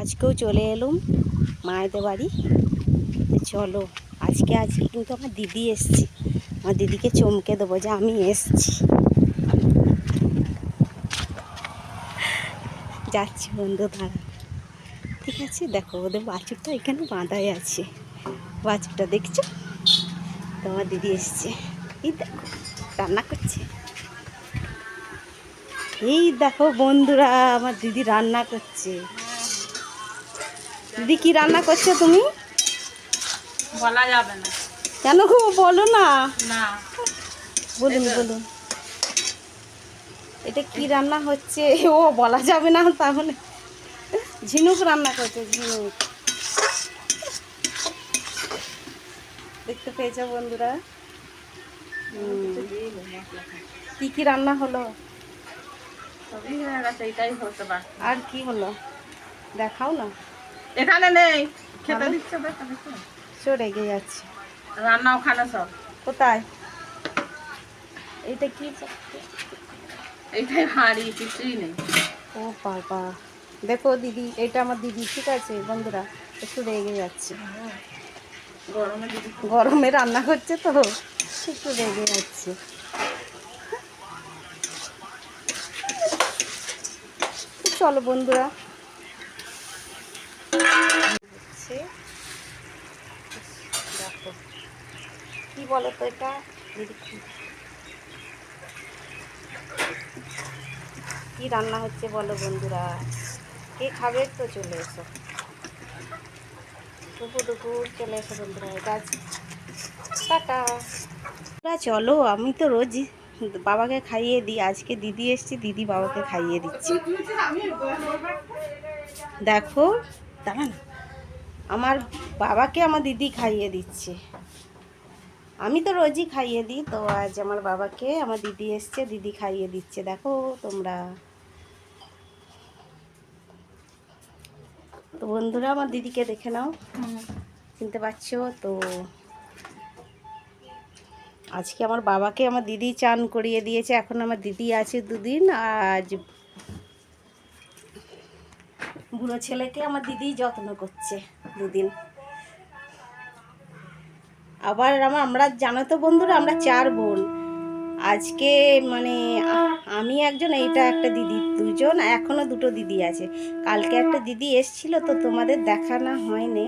আজকেও চলে এলুম মায়েদের বাড়ি। চলো, আজকে আজকে কিন্তু আমার দিদি এসছে। আমার দিদিকে চমকে দেবো যে আমি এসছি। যাচ্ছি বন্ধু, দাঁড়া। ঠিক আছে, দেখো, ওদের বাছুরটা এখানে বাঁধাই আছে। বাছুরটা দেখছ? তোমার দিদি এসছে। এই দেখো, রান্না করছে। এই দেখো বন্ধুরা, আমার দিদি রান্না করছে। দিদি কি রান্না করছ তুমি? বলা যাবে না। কেন গো? বলো না। না। বলুন বলুন। এটা কি রান্না হচ্ছে? ও বলা যাবে না তাহলে। ঝিনুক রান্না করছে ঝিনুক। দেখতে পেয়েছ বন্ধুরা। কি কি রান্না হলো? আর কি হলো? দেখাও না। এখানে নেই। খেতে দিচ্ছে দিচ্ছে রেগে যাচ্ছে। রান্না ওখানে সব। কোথায়? এটা কি এইটাই হাঁড়ি কিছুই নেই। ও বাবা। দেখো দিদি এটা আমার দিদি ঠিক আছে? বন্ধুরা একটু রেগে যাচ্ছে। গরমে গরমে রান্না করছে তো একটু রেগে যাচ্ছে। চলো বন্ধুরা কি বলো তো এটা? কি- রান্না হচ্ছে বলো বন্ধুরা? কে খাবে তো চলে এসো। দুপুর দুপুর চলে এসো বন্ধুরা এটা টাটা। চলো, আমি তো রোজ বাবাকে খাইয়ে দিই, আজকে দিদি এসছি, দিদি বাবাকে খাইয়ে দিচ্ছে। দেখো, দাঁড়ান, আমার বাবাকে আমার দিদি খাইয়ে দিচ্ছে। আমি তো রোজই খাইয়ে দিই তো আজ আমার বাবাকে আমার দিদি এসছে দিদি খাইয়ে দিচ্ছে দেখো তোমরা। তো বন্ধুরা আমার দিদিকে দেখে নাও। চিনতে পারছ? তো আজকে আমার বাবাকে আমার দিদি চান করিয়ে দিয়েছে। এখন আমার দিদি আছে দুদিন আজ বুড়ো ছেলেকে আমার দিদি যত্ন করছে দুদিন। আবার আমার আমরা জানো তো বন্ধুরা আমরা চার বোন। আজকে মানে আমি একজন এইটা একটা দিদি দুজন এখনও দুটো দিদি আছে। কালকে একটা দিদি এসছিল তো তোমাদের দেখানো হয়নি।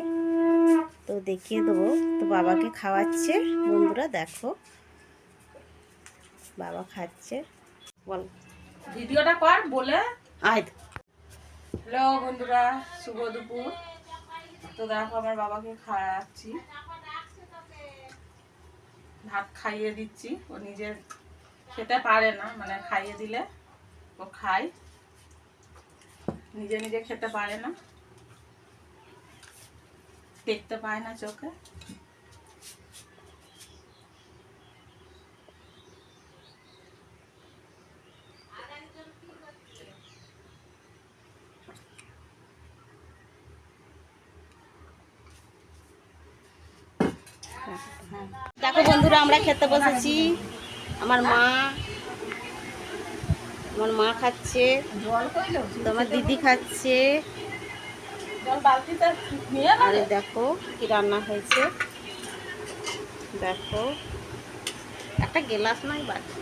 তো দেখিয়ে দেবো তো বাবাকে খাওয়াচ্ছে। বন্ধুরা দেখো। বাবা খাচ্ছে। বল। ভিডিওটা কর বলে। আয়। হ্যালো বন্ধুরা শুভ দুপুর। তো দেখো আমার বাবাকে খাওয়াচ্ছি। ভাত খাইয়ে দিচ্ছি। ও নিজে খেতে পারে না মানে খাইয়ে দিলে ও খায়। নিজে নিজে খেতে পারে না। দেখতে পায় না চোখে। দেখো বন্ধুরা, আমরা খেতে বসেছি। আমার মা আমার মা খাচ্ছে, তোমার দিদি খাচ্ছে। নিয়ে আরে দেখো কি রান্না হয়েছে। দেখো, একটা গেলাস নাই বাকি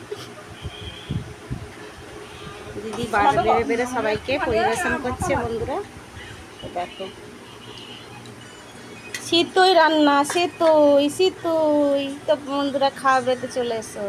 দিদি বাড়ি বেড়ে বেড়ে সবাইকে পরিবেশন করছে বন্ধুরা। দেখো। শীতই রান্না শীতই শীতই তো বন্ধুরা খাওয়াবে তো চলে এসো।